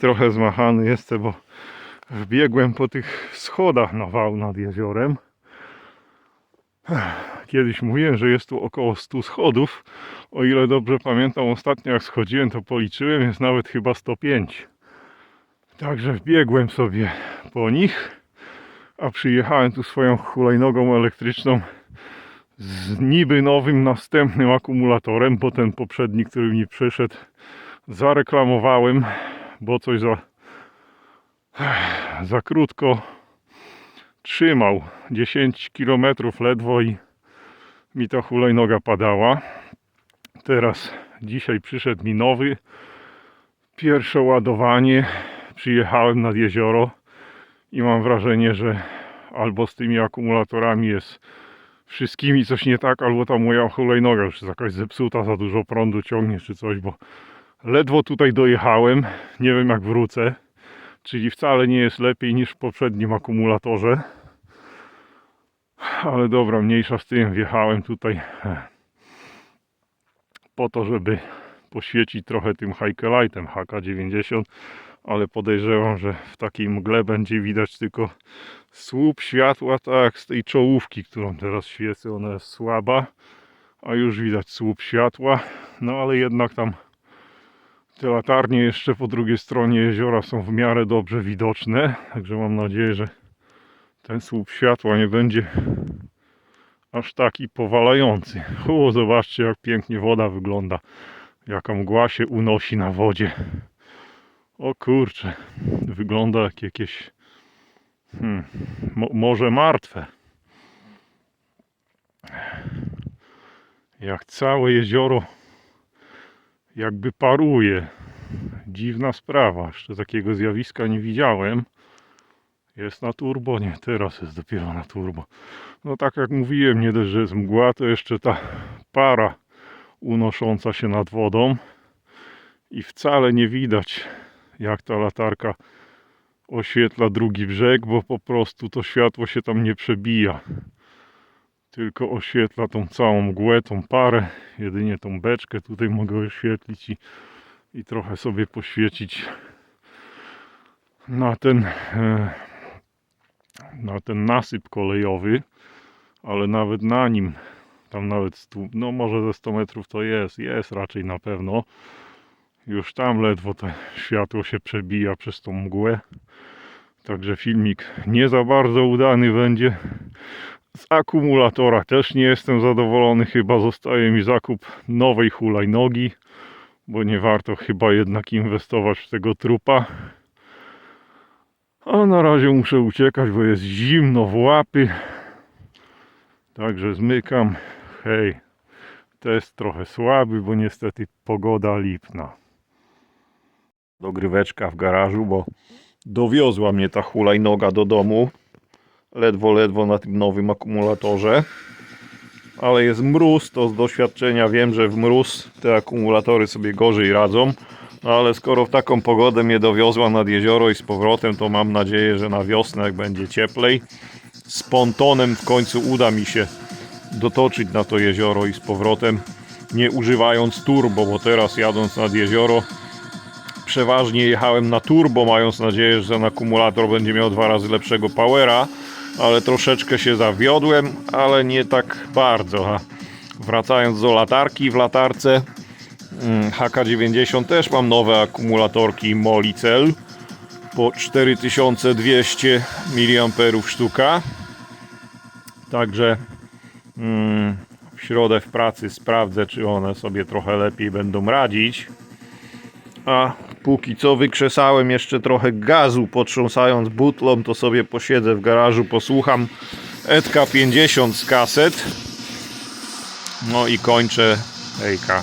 Trochę zmachany jestem, bo wbiegłem po tych schodach na wał nad jeziorem. Kiedyś mówiłem, że jest tu około 100 schodów. O ile dobrze pamiętam, ostatnio jak schodziłem, to policzyłem, jest nawet chyba 105. Także wbiegłem sobie po nich, a przyjechałem tu swoją hulajnogą elektryczną z niby nowym następnym akumulatorem, bo ten poprzedni, który mi przyszedł, zareklamowałem, bo coś za, za krótko trzymał 10 km ledwo i mi ta hulajnoga padała. Teraz dzisiaj przyszedł mi nowy. Pierwsze ładowanie. Przyjechałem nad jezioro i mam wrażenie, że albo z tymi akumulatorami jest wszystkimi coś nie tak, albo ta moja hulajnoga już jest jakaś zepsuta, za dużo prądu ciągnie czy coś, bo ledwo tutaj dojechałem. Nie wiem jak wrócę. Czyli wcale nie jest lepiej niż w poprzednim akumulatorze. Ale dobra, mniejsza z tym. Wjechałem tutaj po to, żeby poświecić trochę tym Hikelightem HK90, ale podejrzewam, że w takiej mgle będzie widać tylko słup światła, tak, z tej czołówki, którą teraz świecę, ona jest słaba, a już widać słup światła, no ale jednak tam te latarnie jeszcze po drugiej stronie jeziora są w miarę dobrze widoczne, także mam nadzieję, że ten słup światła nie będzie aż taki powalający. O, zobaczcie jak pięknie woda wygląda. Jaka mgła się unosi na wodzie. O kurcze, wygląda jak jakieś hmm, mo morze martwe. Jak całe jezioro jakby paruje. Dziwna sprawa, jeszcze takiego zjawiska nie widziałem. Jest na turbo? Nie, teraz jest dopiero na turbo. No tak jak mówiłem, nie dość, że jest mgła, to jeszcze ta para unosząca się nad wodą i wcale nie widać jak ta latarka oświetla drugi brzeg, bo po prostu to światło się tam nie przebija. Tylko oświetla tą całą mgłę, tą parę, jedynie tą beczkę tutaj mogę oświetlić i, i trochę sobie poświecić na ten e, na ten nasyp kolejowy, ale nawet na nim, tam nawet, stu, no może ze 100 metrów to jest, jest raczej na pewno. Już tam ledwo to światło się przebija przez tą mgłę. Także filmik nie za bardzo udany będzie. Z akumulatora też nie jestem zadowolony. Chyba zostaje mi zakup nowej hulajnogi, bo nie warto chyba jednak inwestować w tego trupa. A na razie muszę uciekać, bo jest zimno w łapy. Także zmykam. Hej, test trochę słaby, bo niestety pogoda lipna. Dogryweczka w garażu, bo dowiozła mnie ta hulajnoga do domu. Ledwo, ledwo na tym nowym akumulatorze. Ale jest mróz, to z doświadczenia wiem, że w mróz te akumulatory sobie gorzej radzą. No ale skoro w taką pogodę mnie dowiozła nad jezioro i z powrotem, to mam nadzieję, że na wiosnę, jak będzie cieplej, z pontonem w końcu uda mi się dotoczyć na to jezioro i z powrotem, nie używając turbo, bo teraz jadąc nad jezioro, przeważnie jechałem na turbo, mając nadzieję, że ten akumulator będzie miał dwa razy lepszego powera, ale troszeczkę się zawiodłem, ale nie tak bardzo. A wracając do latarki, w latarce mm, HK90 też mam nowe akumulatorki Molicel po 4200 mAh sztuka. Także mm, w środę w pracy sprawdzę, czy one sobie trochę lepiej będą radzić. A póki co wykrzesałem jeszcze trochę gazu, potrząsając butlą, to sobie posiedzę w garażu, posłucham Edka 50 z kaset. No i kończę, hejka,